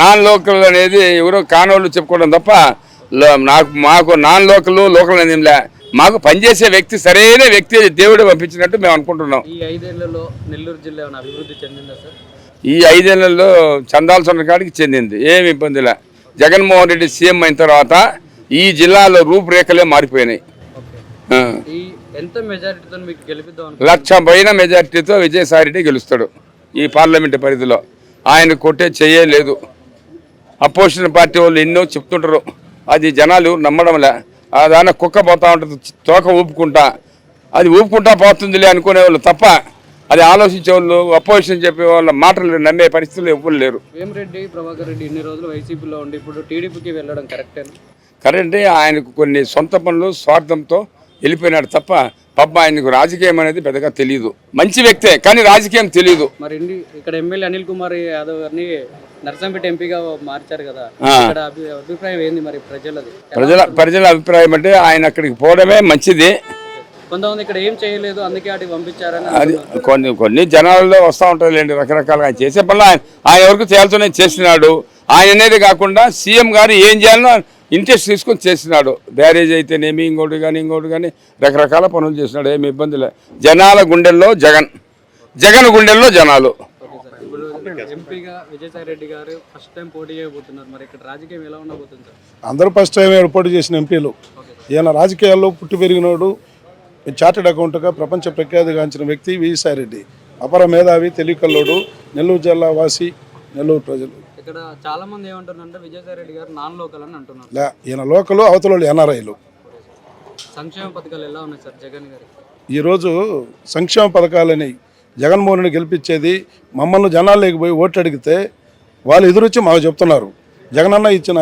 Non local అనేది ఎవరో కానోళ్ళు చెప్పుకోవడం తప్ప నాకు మాకు నాన్ లోకల్ లోకల్ అనేది మాకు పనిచేసే వ్యక్తి సరైన వ్యక్తి దేవుడు పంపించినట్టు మేము అనుకుంటున్నాం. ఈ ఐదేళ్ళలో నెల్లూరు జిల్లా ఏమైనా అభివృద్ధి చెందిందా సార్? ఈ ఐదేళ్ళలో చందాల్సిన కాడికి చెందింది. ఏమి ఇబ్బందిలే జగన్మోహన్ రెడ్డి సీఎం అయిన తర్వాత ఈ జిల్లాలో రూపురేఖలే మారిపోయినాయి. లక్ష పైన మెజార్టీతో విజయసాయిరెడ్డి గెలుస్తాడు. ఈ పార్లమెంట్ పరిధిలో. ఆయన కొట్టే చెయ్యే లేదు. అపోజిషన్ పార్టీ వాళ్ళు ఎన్నో చెప్తుంటారు. అది జనాలు నమ్మడంలే. ఆ దాన్ని కుక్క పోతా ఉంటుంది తోక ఊపుకుంటా. అది ఊపుకుంటా పోతుందిలే అనుకునే వాళ్ళు తప్ప అది ఆలోచించే వాళ్ళు అపోజిషన్ చెప్పే వాళ్ళ మాటలు నమ్మే పరిస్థితులు ఎవ్వరు లేరు. వేమిరెడ్డి ప్రభాకర్ రెడ్డి ఇన్ని రోజులు వైసీపీలో ఉండి ఇప్పుడు టీడీపీకి వెళ్ళడం కరెక్టేనా? కరెంటే ఆయనకు కొన్ని సొంత పనులు స్వార్థంతో వెళ్ళిపోయినాడు తప్ప పాప ఆయనకు రాజకీయం అనేది పెద్దగా తెలియదు మంచి వ్యక్తే కానీ రాజకీయం తెలియదు మరి ఇక్కడ ఎమ్మెల్యే అనిల్ కుమార్ యాదవ్ గారిని నర్సంపేట ఎంపీగా మార్చారు కదా. అభిప్రాయం ఏంది మరి ప్రజలది? ప్రజల ప్రజల అభిప్రాయం అంటే ఆయన అక్కడికి పోవడమే మంచిది. కొంతమంది ఇక్కడ ఏం చేయలేదు అందుకే అటు పంపించారని అది కొన్ని కొన్ని జనాల్లో వస్తూ ఉంటుంది లేండి రకరకాలుగా. ఆయన చేసే పనులు ఆయన ఆయన వరకు చేయాల్సిన చేసినాడు. ఆయన అనేది కాకుండా సీఎం గారు ఏం చేయాలనో ఇంట్రెస్ట్ తీసుకొని చేసినాడు. బ్యారేజ్ అయితేనేమి ఇంకోటి కానీ ఇంకోటి కానీ రకరకాల పనులు చేసినాడు. ఏమి ఇబ్బంది లేదు జనాల గుండెల్లో జగన్. జగన్ గుండెల్లో జనాలు. ఓకే సార్ ఇప్పుడు ఎంపీగా విజయసాయి రెడ్డి గారు ఫస్ట్ టైం పోటీ చేయబోతున్నారు. మరి ఇక్కడ రాజకీయం ఎలా ఉండబోతుంది సార్? అందరూ ఫస్ట్ టైం పోటీ చేసిన ఎంపీలు. ఈయన రాజకీయాల్లో పుట్టి పెరిగినోడు చార్టెడ్ అకౌంట్గా ప్రపంచ ప్రఖ్యాతిగాంచిన వ్యక్తి విజయసాయిరెడ్డి అపర మేధావి తెలివికల్లోడు నెల్లూరు జిల్లా వాసి నెల్లూరు ప్రజలు. ఇక్కడ చాలా మంది ఏమంటున్నారంటే విజయసాయి రెడ్డి గారు నాన్ లోకల్ అని అంటున్నారు. లే ఈయన లోకలు అవతల ఎన్ఆర్ఐలు. సంక్షేమ పథకాలు ఎలా ఉన్నాయి సార్ జగన్ గారి? ఈరోజు సంక్షేమ పథకాలని జగన్మోహన్ రెడ్డి గెలిపించేది మమ్మల్ని జనాల్లోకి పోయి ఓట్లు అడిగితే వాళ్ళు ఎదురొచ్చి మాకు చెప్తున్నారు. జగనన్న ఇచ్చిన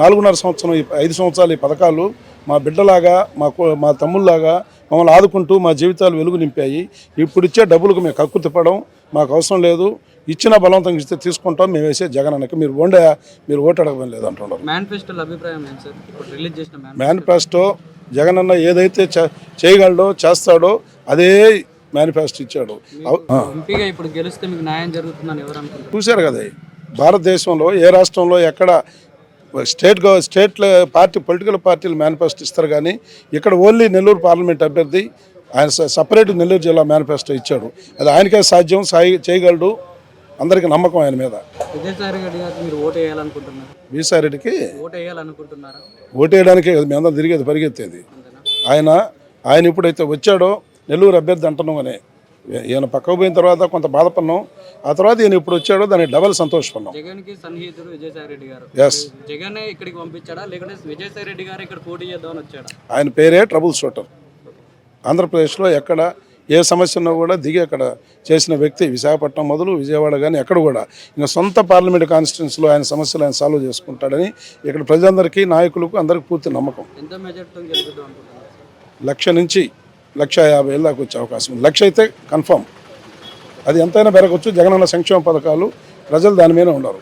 నాలుగున్నర సంవత్సరం ఐదు సంవత్సరాలు ఈ పథకాలు మా బిడ్డలాగా మా మా తమ్ముళ్ళలాగా మమ్మల్ని ఆదుకుంటూ మా జీవితాలు వెలుగు నింపాయి. ఇప్పుడు ఇచ్చే డబ్బులకు మేము కక్కు తిప్పడం మాకు అవసరం లేదు. ఇచ్చిన బలవంతంగా ఇస్తే తీసుకుంటాం. మేము వేసే జగనన్నకి మీరు ఓండే మీరు ఓటు అడగడం లేదు అంటున్నారు మేనిఫెస్టో మేనిఫెస్టో జగనన్న ఏదైతే చేయగలడో చేస్తాడో అదే మేనిఫెస్టో ఇచ్చాడు. చూశారు కదా భారతదేశంలో ఏ రాష్ట్రంలో ఎక్కడ స్టేట్ స్టేట్ పార్టీ పొలిటికల్ పార్టీలు మేనిఫెస్టో ఇస్తారు కానీ ఇక్కడ ఓన్లీ నెల్లూరు పార్లమెంట్ అభ్యర్థి ఆయన సపరేట్ నెల్లూరు జిల్లా మేనిఫెస్టో ఇచ్చాడు. అది ఆయనకే సాధ్యం సాయి చేయగలడు. అందరికీ నమ్మకం ఆయన మీద. విజయసాయి రెడ్డి గారికి మీరు ఓటు ఓటేయడానికే కదా మేమందరం తిరిగేది పరిగెత్తేది. ఆయన ఆయన ఎప్పుడైతే వచ్చాడో నెల్లూరు అభ్యర్థి అంటున్నాం అని ఈయన పక్కకు పోయిన తర్వాత కొంత బాధపడినాం ఆ తర్వాత ఈయన ఇప్పుడు వచ్చాడో దానికి డబల్ సంతోషపడినాం జగన్కి సన్నిహితుడు విజయసాయి రెడ్డి గారు. ఎస్ జగన్ ఇక్కడికి పంపించాడా? లేకుంటే విజయసాయి రెడ్డి గారు ఇక్కడ పోటీ చేద్దామని వచ్చాడా? ఆయన పేరే ట్రబుల్ షూటర్. ఆంధ్రప్రదేశ్లో ఎక్కడ ఏ సమస్య ఉన్నా కూడా దిగి అక్కడ చేసిన వ్యక్తి విశాఖపట్నం మొదలు విజయవాడ కానీ ఎక్కడ కూడా. ఇంకా సొంత పార్లమెంట్ కాన్స్టిట్యున్సీలో ఆయన సమస్యలు ఆయన సాల్వ్ చేసుకుంటాడని ఇక్కడ ప్రజలందరికీ నాయకులకు అందరికీ పూర్తి నమ్మకం? లక్ష నుంచి లక్ష యాభై ఏళ్ళ దాకా వచ్చే అవకాశం ఉంది. లక్ష అయితే కన్ఫర్మ్ అది ఎంతైనా పెరగవచ్చు జగనన్న సంక్షేమ పథకాలు ప్రజలు దాని మీద ఉండరు.